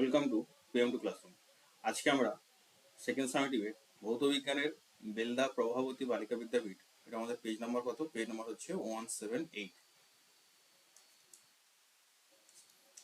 Welcome to PM to classroom. আজকে আমরা second সামেটিভের ভৌত বিজ্ঞানের বেলদা প্রভাবতী বালিকা বিদ্যাপীঠ এটা আমাদের পেজ নাম্বার কত? পেজ নাম্বার হচ্ছে ওয়ান সেভেন এইট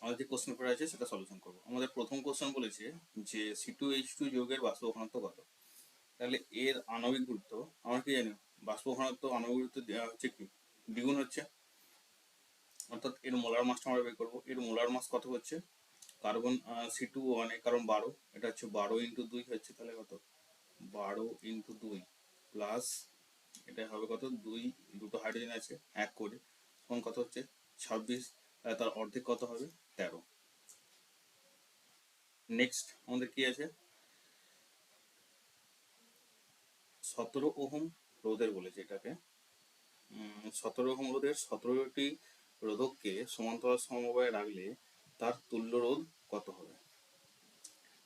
আমাদের যে কোশ্চেন পেপার আছে, সেটা সলিউশন করব। আমাদের প্রথম কোশ্চেন বলেছে যে সি টু এইচ টু যোগের বাষ্প ঘনত্ব কত? তাহলে এর আণবিক গুরুত্ব, আমরা কি জানি? বাষ্প ঘনত্ব আণবিক গুরুত্ব দেওয়া হচ্ছে কি? দ্বিগুণ হচ্ছে। অর্থাৎ এর মোলার মাসটা আমরা বের করব। এর মোলার মাস কত হচ্ছে? কার্বন সি টু ওয়ানে কারণ বারো, এটা হচ্ছে বারো ইন্টু দুই হচ্ছে তাহলে কত? বারো ইন্টু দুই প্লাস এটা হবে কত? দুই, দুটো হাইড্রোজেন আছে, এক করে। তখন কত হচ্ছে? ছাব্বিশ তার অর্ধেক কত হবে? তেরো। নেক্সট আমাদের কি আছে? সতেরো ওহম রোধের বলেছে এটাকে। সতেরো ওহম রোধের সতেরোটি রোধককে সমান্তরাল সমবায়ে রাখলে তার তুল্য রোধ কত হবে?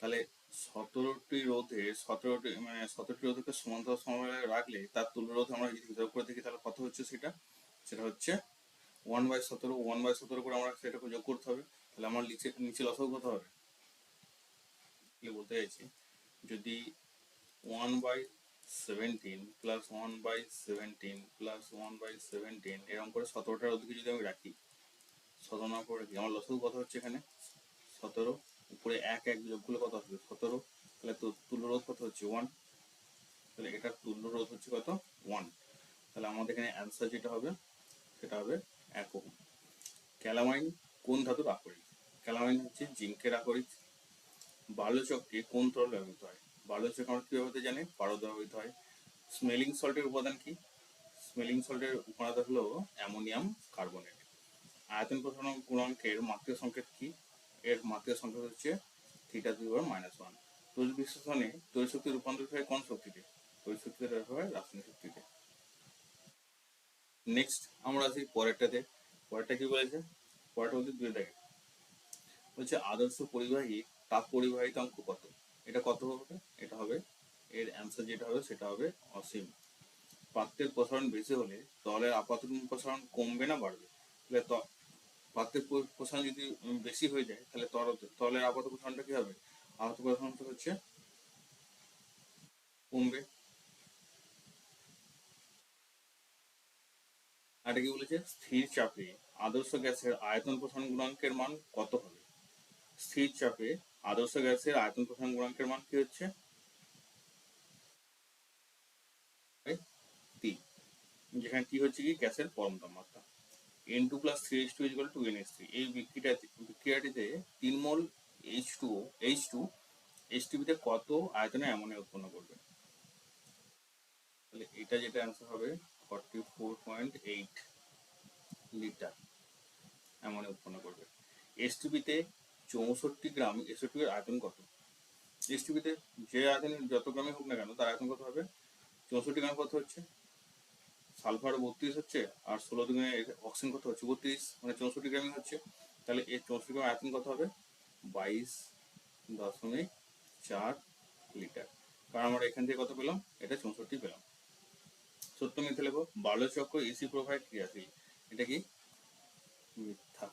তাহলে সতেরোটি রোধে, সতেরোটি মানে সতেরোটি রোধকে সমান্তরাল সমবায়ে রাখলে তার তুল্য রোধ আমরা যদি হিসাব করে দেখি, তাহলে কত হচ্ছে সেটা? সেটা হচ্ছে ওয়ান বাই সতেরো ওয়ান বাই সতেরো করে আমরা সেটাকে যোগ করতে হবে। তাহলে আমার নিচে নিচে লসও কত হবে? বলতে চাইছি, যদি one by seventeen plus one by seventeen plus one by seventeen এরকম করে সতেরোটার ওদিকে যদি আমি রাখি, সতেরো করে রাখি আমার লসও কত হচ্ছে এখানে? সতেরো, উপরে এক এক যোগ করলে কত হবে? সতেরো, তাহলে তুল্য রোধ কত হচ্ছে? ওয়ান তাহলে এটার তুল্য রোধ হচ্ছে কত? ওয়ান তাহলে আমাদের এখানে অ্যান্সার যেটা হবে, সেটা হবে এক ওহম ক্যালামাইন কোন ধাতুর আকরিক? ক্যালামাইন হচ্ছে জিঙ্কের আকরিক। বাল্যচককে কোন তরল ব্যবহৃত হয়? বাল্যচক আমরা কি ব্যবহৃত জানি? পারদ ব্যবহৃত হয়। স্মেলিং সল্টের উপাদান কি? স্মেলিং সল্টের উপাদান হলো অ্যামোনিয়াম কার্বনেট আয়তন প্রসারণ গুণাঙ্কের মাত্রা সংকেত কি? এর মাত্রা সংকেত হচ্ছে থিটা দুই বার মাইনাস ওয়ান তড়িৎ বিশ্লেষণে তড়িৎ শক্তি রূপান্তরিত হয় কোন শক্তিতে? তড়িৎ শক্তিতে হয় রাসায়নিক শক্তিতে। নেক্সট আমরা আসি পরেরটাতে। পরেরটা কি বলেছে? পরেরটা বলতে দুই দেখে। বলছে আদর্শ পরিবাহী তাপ পরিবাহিতাঙ্ক কত? এটা কত হবে? এটা হবে, এর অ্যান্সার যেটা হবে সেটা হবে অসীম। পাত্রের প্রসারণ বেশি হলে তলের আপাত প্রসারণ কমবে না বাড়বে? পাত্রের প্রসারণ যদি বেশি হয়ে যায়, তাহলে তলের আপাত প্রসারণটা কি হবে? আপাত প্রসারণটা হচ্ছে কমবে। আর কি বলেছে? স্থির চাপে আদর্শ গ্যাসের আয়তন প্রসারণ গুণাঙ্কের মান কত হবে? স্থির চাপে আদর্শ গ্যাসের আয়তন প্রসারণ গুণাঙ্কের মান কি হচ্ছে? যেখানে কি হচ্ছে কি? গ্যাসের পরম তাপমাত্রা। N two plus three H two is equal to N H three এই বিক্রিয়াতে বিক্রিয়াটিতে তিন mole H two H two H টিভিতে কত আয়তনে অ্যামোনিয়া উৎপন্ন করবে? তাহলে এটা যেটা অ্যান্সার হবে forty four point eight litre ammonia উৎপন্ন করবে। এইচ টিভিতে চৌষট্টি গ্রাম এসওটির আয়তন কত? এইচ টিভিতে যে আয়তন যত গ্রামে হোক না কেন, তার আয়তন কত হবে? চৌষট্টি গ্রাম কত হচ্ছে? সালফার বত্রিশ হচ্ছে, আর ষোলো দিনে অক্সিজেন কত হচ্ছে? বত্রিশ মানে চৌষট্টি গ্রামই হচ্ছে। তাহলে এই চৌষট্টি গ্রাম আয়তন কত হবে? বাইশ দশমিক চার লিটার। কারণ আমরা এখান থেকে কত পেলাম? এটা চৌষট্টি পেলাম। সত্য মিথ্যে লেখো বাল্যচক্র এসি প্রোভাইড ক্রিয়াশীল। এটা কি? মিথ্যা।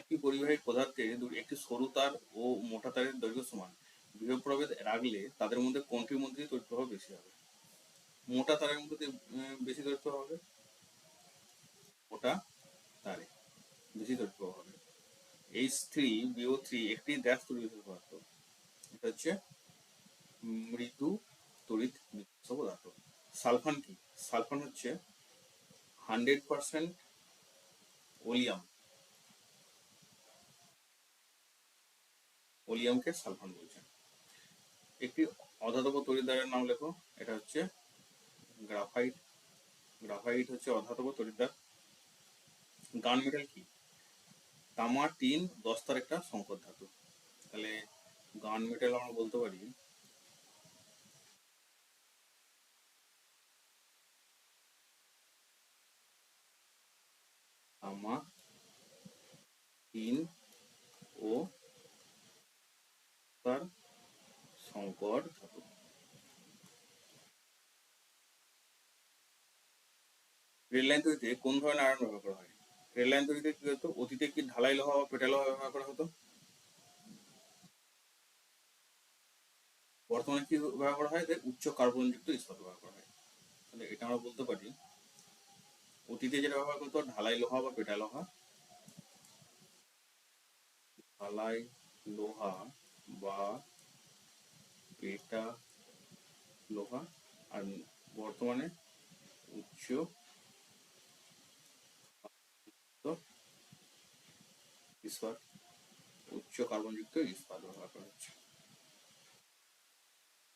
একই পরিবাহী পদার্থে একটি সরু তার ও মোটা তারের দৈর্ঘ্য সমান। বৃহৎ প্রভেদ রাখলে তাদের মধ্যে কোনটির মধ্যে তড়িৎ প্রভাব বেশি হবে। মোটা তারের মধ্যে বেশি তড়িৎ প্রভাব হবে? মোটা তারে বেশি তড়িৎ প্রভাব হবে। এইচ থ্রি বিও থ্রি একটি গ্যাস তড়িৎ পদার্থ। এটা হচ্ছে মৃদু তড়িৎ পদার্থ। সালফান কি? সালফান হচ্ছে হান্ড্রেড পার্সেন্ট ওলিয়াম। ওলিয়ামকে সালফান বলছেন একটি অধাতব তরিদ্বারের নাম লেখো। এটা হচ্ছে গ্রাফাইট। গ্রাফাইট হচ্ছে অধাতব তরিদ্বার গান মেটাল কি? তামা টিন দস্তার একটা সংকট ধাতু। তাহলে গান মেটাল আমরা বলতে পারি তামা টিন ও তার সংকর ধাতু। রেল লাইন তৈরিতে কোন ধরনের আয়রন ব্যবহার করা হয়? রেল লাইন তৈরিতে কি হতো? অতীতে কি ঢালাই লোহা বা পেটা লোহা ব্যবহার করা হতো? বর্তমানে কি ব্যবহার করা হয় উচ্চ কার্বনযুক্ত ইস্পাত ব্যবহার করা হয়। তাহলে এটা আমরা বলতে পারি, অতীতে যেটা ব্যবহার করতো ঢালাই লোহা বা পেটা লোহা। ঢালাই লোহা বা পেটা লোহা আর বর্তমানে উচ্চ ইস্পাত, উচ্চ কার্বনযুক্ত ইস্পাত ব্যবহার করা হচ্ছে।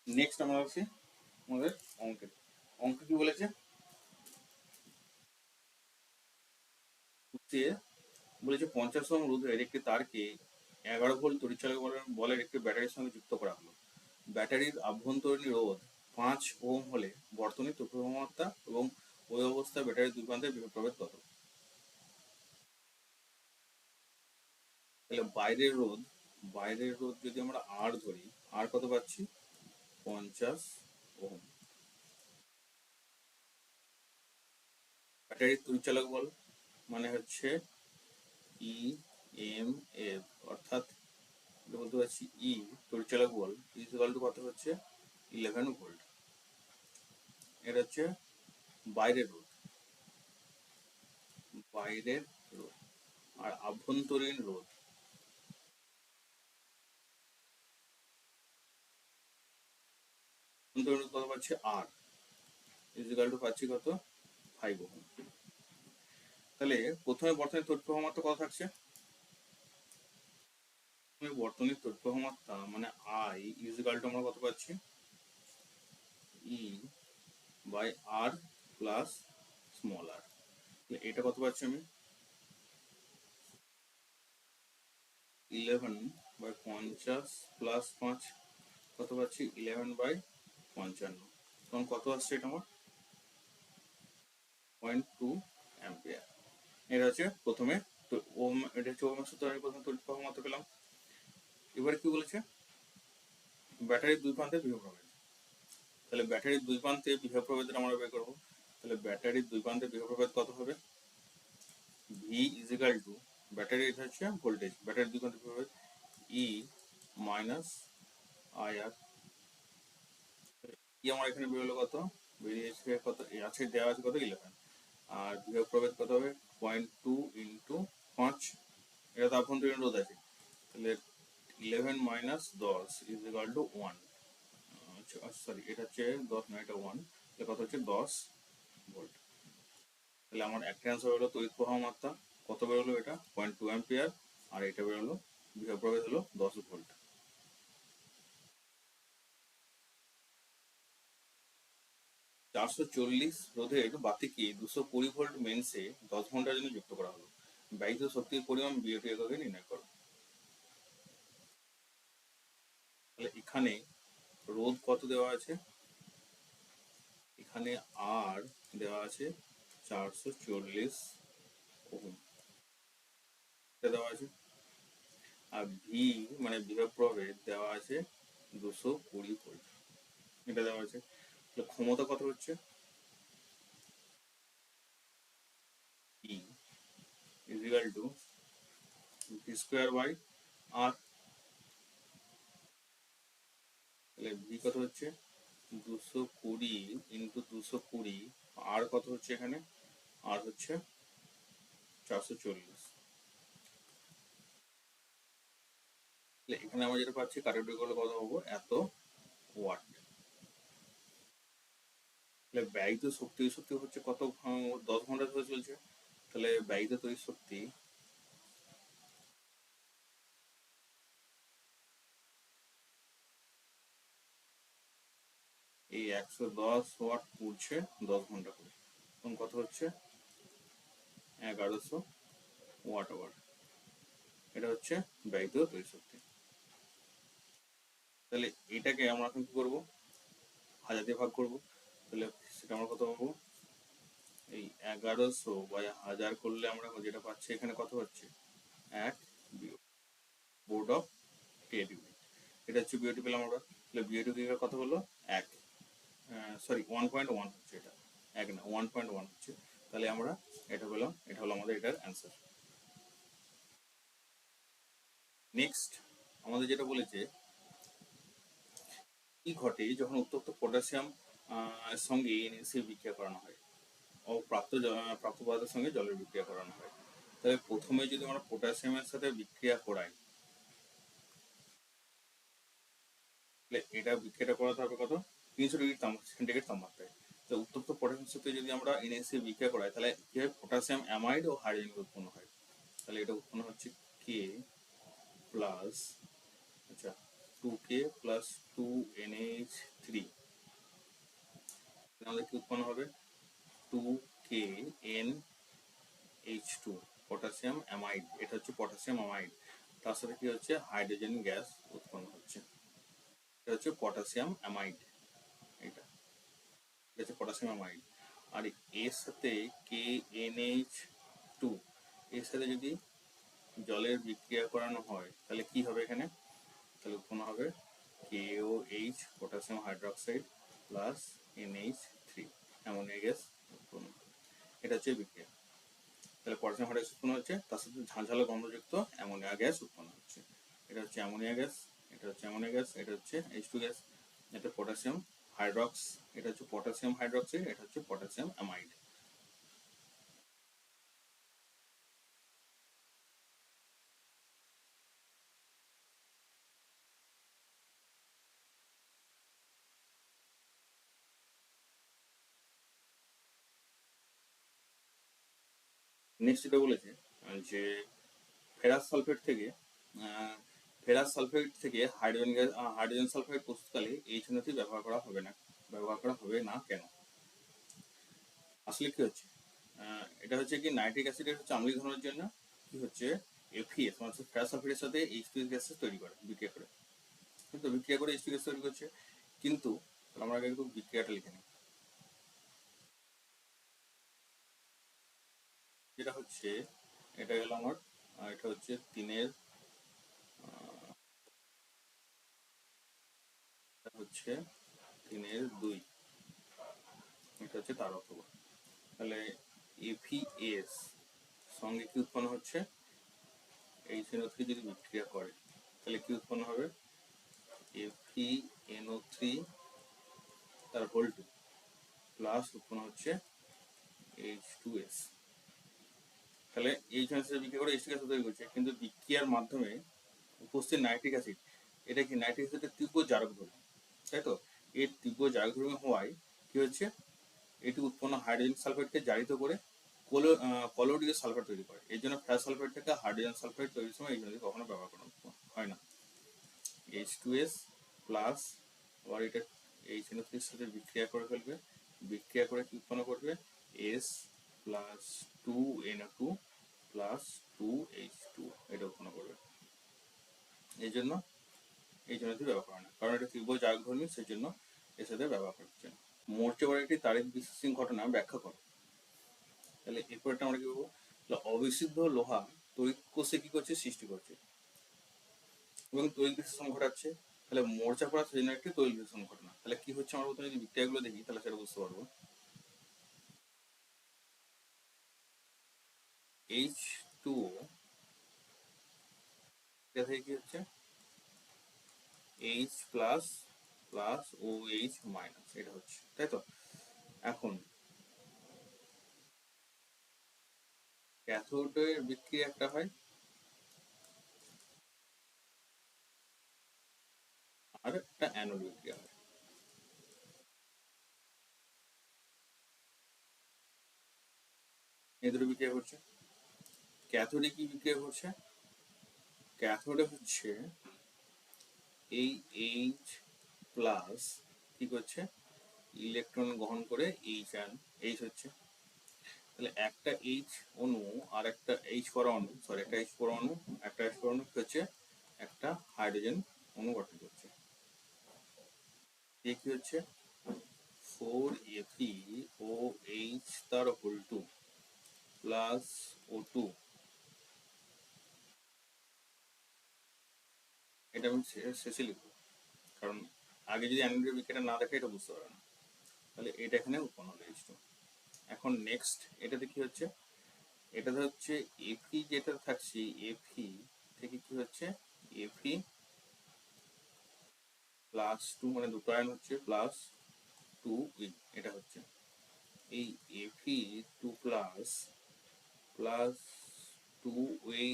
নেক্সট আমরা আসছি আমাদের অঙ্কে। অঙ্ক কি বলেছে? বলেছে পঞ্চাশ রোধের একটি তারকে এগারো ভোল্ট বলের- বলের একটি ব্যাটারির সঙ্গে যুক্ত করা হলো। ব্যাটারির আভ্যন্তরীণ রোধ পাঁচ ওম হলে বর্তনীর তড়িৎক্ষমতা এবং ওই অবস্থায় ব্যাটারির দুই প্রান্তের বিভব প্রভেদ কত? তাহলে বাইরের রোধ বাইরের রোধ যদি আমরা আর ধরি আর কত পাচ্ছি? পঞ্চাশ ওহম ব্যাটারির তড়িৎচালক বল মানে হচ্ছে ই এম এফ অর্থাৎ এটা বলতে পারছি ই তড়িৎচালক বল ইকুয়াল টু কত হচ্ছে ইলেভেন ভোল্ট এটা হচ্ছে বাইরের রোধ। বাইরের রোধ। আর আভ্যন্তরীণ রোধ। আভ্যন্তরীণ কত পাচ্ছি? আর ইকুয়াল টু পাচ্ছি কত? ফাইভ তাহলে প্রথমে বর্তনীর তথ্য প্রবাহ মাত্রা কত থাকছে? বর্তনীর তড়িৎ প্রবাহ মাত্রা মানে আই ইকুয়াল টু আমরা কত পাচ্ছি? E by R plus small R এটা কত পাচ্ছি আমি? ইলেভেন বাই পঞ্চাশ প্লাস পাঁচ, কত পাচ্ছি? ইলেভেন বাই পঞ্চান্ন। তখন কত আসছে এটা আমার? পয়েন্ট টু অ্যাম্পিয়ার এটা হচ্ছে প্রথমে তো ওম, এটা হচ্ছে ওমের সূত্র, আমি প্রথমে তড়িৎ প্রবাহ মাত্রা পেলাম। এবারে কি বলেছে? ব্যাটারির দুই প্রান্তে বিভব প্রভেদ। তাহলে ব্যাটারির দুই প্রান্তে বিভব প্রভেদ আমরা বের করব। তাহলে ব্যাটারির দুই প্রান্তে বিভব প্রভেদ কত হবে? ভি ইজিক্যাল টু ব্যাটারি এটা হচ্ছে ভোল্টেজ ব্যাটারির দুই প্রান্তে বিভব ই মাইনাস আই আর কি আমার এখানে বেরোলো কত? বেরিয়েছে কত? আছে, দেওয়া আছে কত? ইলেভেন আর বিভব প্রভেদ কত হবে? পয়েন্ট টু ইন্টু পাঁচ। এটা তো আভ্যন্তরীণ রোধ আছে। তাহলে ইলেভেন মাইনাস দশ is equal to one sorry এটা হচ্ছে দশ নয় এটা ওয়ান তাহলে কত হচ্ছে দশ ভোল্ট তাহলে আমার একটা অ্যান্সার হলো তড়িৎ প্রবাহ মাত্রা, কত বেরোলো এটা? পয়েন্ট টু অ্যাম্পিয়ার আর এটা বেরোলো, বিভব প্রভেদ হলো দশ ভোল্ট চারশো চল্লিশ রোধের বাতিকে দুশো কুড়ি ভোল্ট মেন্সে দশ ঘণ্টার জন্য যুক্ত করা হলো। ব্যয়িত শক্তির পরিমাণ বিওটি এককে নির্ণয় করো তাহলে এখানে রোধ কত দেওয়া আছে? এখানে আর দেওয়া আছে চারশো চল্লিশ ওহম। দেওয়া আছে। আর ভি মানে বিভব দেওয়া আছে দুশো কুড়ি ভোল্ট। এটা দেওয়া আছে। ক্ষমতা কত হচ্ছে? Is equal to V square তাহলে V কত হচ্ছে? দুশো কুড়ি ইন্টু দুশো কুড়ি আর কত হচ্ছে এখানে? আর হচ্ছে চারশো চল্লিশ। এখানে আমরা যেটা পাচ্ছি, কারেন্ট করলে কত হব এত ওয়াট। তাহলে ব্যয়িত শক্তি শক্তি হচ্ছে কত দশ ঘণ্টা ধরে চলছে। তাহলে ব্যয়িত তড়িৎ শক্তি এই একশো দশ ওয়াট পুড়ছে দশ ঘণ্টা করে। তখন কত হচ্ছে? এগারোশো ওয়াট আওয়ার। এটা হচ্ছে ব্যয়িত তৈরি শক্তি তাহলে এটাকে আমরা এখন কি করব? হাজার দিয়ে ভাগ করব। তাহলে সেটা আমরা কত পাবো? এই এগারোশো বা হাজার করলে আমরা যেটা পাচ্ছি, এখানে কত হচ্ছে? এক বিয়োগ। বোর্ড অফ টিএডিবি এটা হচ্ছে বিওটি পেলাম আমরা তাহলে বিওটি কত হলো এক। সরি ওয়ান পয়েন্ট ওয়ান হচ্ছে এটা। এক না ওয়ান পয়েন্ট ওয়ান হচ্ছে তাহলে আমরা এটা হলো এটা হলো আমাদের এটার অ্যান্সার নেক্সট আমাদের যেটা বলেছে, কি ঘটে যখন উত্তপ্ত পটাশিয়াম সঙ্গে এনএসি বিক্রিয়া করানো হয়? ও প্রাপ্ত প্রাপ্ত পদার্থের সঙ্গে জলের বিক্রিয়া করানো হয়। তাহলে প্রথমে যদি আমরা পটাশিয়ামের সাথে বিক্রিয়া করাই এটা বিক্রিয়াটা করাতে হবে কত? তিনশো ডিগ্রি সেন্টিগ্রেড তাপমাত্রায়। তো উত্তপ্ত পটাশিয়ামের সাথে যদি আমরা এনএসি বিক্রিয়া করাই, তাহলে কি হয় পটাশিয়াম অ্যামাইড ও হাইড্রোজেন উৎপন্ন হয়? তাহলে এটা উৎপন্ন হচ্ছে কে প্লাস আচ্ছা two K plus two NH three আমাদের কি উৎপন্ন হবে? Two K N H two potassium amide এটা হচ্ছে পটাশিয়াম অ্যামাইড তার সাথে কি হচ্ছে? হাইড্রোজেন গ্যাস উৎপন্ন হচ্ছে। এটা হচ্ছে পটাশিয়াম অ্যামাইড হচ্ছে পটাশিয়াম অ্যামাইড আর এর সাথে কে এনএইচ টু এর সাথে যদি জলের বিক্রিয়া করানো হয়, তাহলে কি হবে এখানে? তাহলে উৎপন্ন হবে K O H potassium hydroxide plus NH three ammonia gas উৎপন্ন। এটা হচ্ছে বিক্রিয়া। তাহলে পটাশিয়াম হাইড্রোক্সাইড উৎপন্ন হচ্ছে, তার সাথে ঝাঁঝালো গন্ধযুক্ত অ্যামোনিয়া গ্যাস উৎপন্ন হচ্ছে। এটা হচ্ছে অ্যামোনিয়া গ্যাস এটা হচ্ছে অ্যামোনিয়া গ্যাস এটা হচ্ছে এইচ টু গ্যাস এটা পটাশিয়াম হাইড্রক্স এটা হচ্ছে পটাশিয়াম হাইড্রক্সাইড এটা হচ্ছে পটাশিয়াম অ্যামাইড নেক্সট যেটা বলেছে, যে ফেরাস সালফেট থেকে ফেরাস সালফেট থেকে হাইড্রোজেন গ্যাস হাইড্রোজেন সালফাইড প্রস্তুতকালে এই চিহ্নটি ব্যবহার করা হবে না, ব্যবহার করা হবে না কেন? আসলে কি হচ্ছে? এটা হচ্ছে কি নাইট্রিক অ্যাসিডের হচ্ছে আম্লিক ধরনের জন্য কি হচ্ছে? এফিএস মানে হচ্ছে ফেরাস সালফেটের সাথে এইচ টু গ্যাস তৈরি করে, বিক্রিয়া করে। কিন্তু বিক্রিয়া করে এইচ গ্যাস তৈরি করছে, কিন্তু আমরা আগে একটু বিক্রিয়াটা লিখে নিই। যেটা হচ্ছে, এটা গেল আমার এটা হচ্ছে তিনের আহ, এটা হচ্ছে তিনের দুই। এটা হচ্ছে তার অথবা তাহলে এফিএস সঙ্গে কি উৎপন্ন হচ্ছে এই সিনো থ্রি যদি বিক্রিয়া করে, তাহলে কি উৎপন্ন হবে এফি এনও থ্রি তার হোল টু প্লাস উৎপন্ন হচ্ছে এইচ টু এস তাহলে এই সমস্যা বিক্রিয়া করে এসিক অ্যাসিড তৈরি করছে, কিন্তু বিক্রিয়ার মাধ্যমে উপস্থিত নাইট্রিক অ্যাসিড এটা কি নাইট্রিক অ্যাসিডের তীব্র জারক ধর্মী তাই তো? এর তীব্র জারক হওয়ায় কি হচ্ছে? এটি উৎপন্ন হাইড্রোজেন সালফাইডকে জারিত করে কোলো কলোডিও সালফাইড তৈরি করে। এই জন্য ফ্যাস সালফাইড থেকে হাইড্রোজেন সালফাইড তৈরির সময় এই জিনিস কখনো ব্যবহার করা হয় না। এইচ টু এস প্লাস আবার এটা এই সিনোথ্রির সাথে বিক্রিয়া করে ফেলবে। বিক্রিয়া করে কি উৎপন্ন করবে? S plus two NO two plus two H two এটা উৎপন্ন করবে। এই জন্য এই জন্য ব্যবহার করে না। কারণ এটা তীব্র জাগধর্মী সেই জন্য সাথে ব্যবহার করছে না। মরচে একটি তারিখ বিশেষিং ঘটনা ব্যাখ্যা করো। তাহলে এরপরটা আমরা কি বলব? অবিশুদ্ধ লোহা তড়িৎ কোষে কি করছে? সৃষ্টি করছে। এবং তৈল বিশ্লেষণ ঘটাচ্ছে। তাহলে মোর্চা পড়া সেই জন্য একটি তৈল বিশ্লেষণ ঘটনা। তাহলে কি হচ্ছে আমরা প্রথমে যদি বিক্রিয়াগুলো দেখি, তাহলে সেটা বুঝতে পারব। এইচ টু এটা থেকে কি হচ্ছে? H plus plus O H minus এটা হচ্ছে, তাই তো? এখন ক্যাথোডের বিক্রিয়া একটা হয়। আর একটা অ্যানোড বিক্রিয়া হয়। এই দুটো বিক্রিয়া করছে ক্যাথোডে কি বিক্রিয়া করছে ক্যাথোডে হচ্ছে এই এইচ প্লাস কি করছে? ইলেকট্রন গ্রহণ করে এইচ আন এইচ হচ্ছে। তাহলে একটা এইচ অণু আর একটা এইচ পরমাণু সরি একটা এইচ পরমাণু, একটা এইচ পরমাণু কি হচ্ছে একটা হাইড্রোজেন অণু গঠন করছে। এ কি হচ্ছে? ফোর এফি ও এইচ তার whole two plus O two এটা আমি শেষে লিখব। কারণ আগে যদি অ্যানোডের বিক্রিয়াটা না দেখে, এটা বুঝতে পারবে না। তাহলে এটা এখানে উৎপন্ন এইচ এখন নেক্সট এটাতে কি হচ্ছে? এটাতে হচ্ছে এফি যেটা থাকছে এফি থেকে কি হচ্ছে? এফি প্লাস টু মানে দুটো আয়ন হচ্ছে প্লাস টু এটা হচ্ছে। এই Fe two plus plus two ওই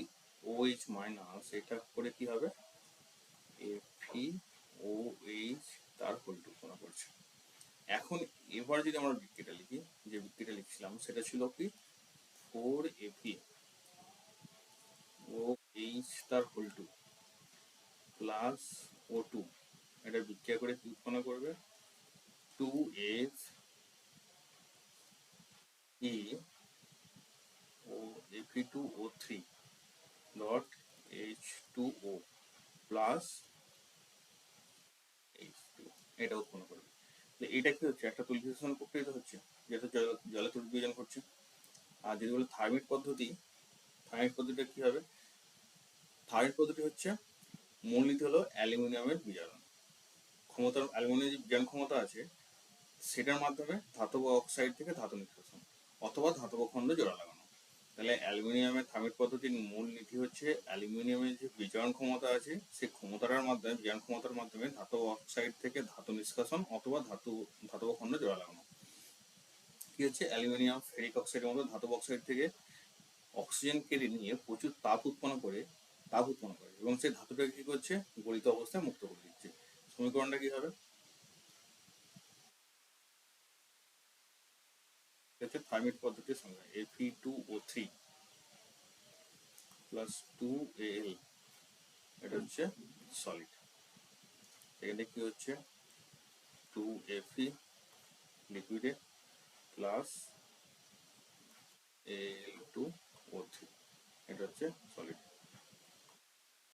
ওএইচ মাইনাস এটা করে কি হবে? এফি ও, এইচ, তার হোল টু করছে এখন এবার যদি আমরা বৃত্তিটা লিখি, যে বৃত্তিটা লিখছিলাম, সেটা ছিল কি? ফোর এফি ও, এইচ, তার whole two plus O two এটা বিক্রিয়া করে উৎপন্ন করবে? Two H E O Fe two O three dot H two O plus এটা উৎপন্ন করবে। তো এটা কি হচ্ছে? একটা তুলিফিকেশন প্রক্রিয়া হচ্ছে যেটা জল- তুলিবিজন করছে। আর যদি বলে থার্মিট পদ্ধতি থার্মিট পদ্ধতিটা কি হবে? থার্মিট পদ্ধতি হচ্ছে মূলনীতি হলো অ্যালুমিনিয়ামের বিজারণ ক্ষমতার, অ্যালুমিনিয়ামের যে বিজারণ ক্ষমতা আছে, সেটার মাধ্যমে ধাতব অক্সাইড থেকে ধাতু নিষ্কাশন অথবা ধাতব খণ্ড জোড়া লাগানো। তাহলে অ্যালুমিনিয়ামের থার্মিট পদ্ধতির মূল নীতি হচ্ছে অ্যালুমিনিয়ামের যে বিজারণ ক্ষমতা আছে সেই ক্ষমতাটার মাধ্যমে, বিজারণ ক্ষমতার মাধ্যমে ধাতব অক্সাইড থেকে ধাতু নিষ্কাশন অথবা ধাতু, ধাতব খণ্ড জোড়া লাগানো। কি হচ্ছে? অ্যালুমিনিয়াম ফেরিক অক্সাইডের মতো ধাতব অক্সাইড থেকে অক্সিজেন কেড়ে নিয়ে প্রচুর তাপ উৎপন্ন করে, তাপ উৎপন্ন করে এবং সেই ধাতুটাকে কি করছে? গলিত অবস্থায় মুক্ত করে দিচ্ছে। সমীকরণটা কি হবে? এটা হচ্ছে পদ্ধতির সংজ্ঞা Fe two O three plus two L এটা হচ্ছে সলিড এখানে কি হচ্ছে? Two এফি লিকুইডে plus L two O three এটা হচ্ছে সলিড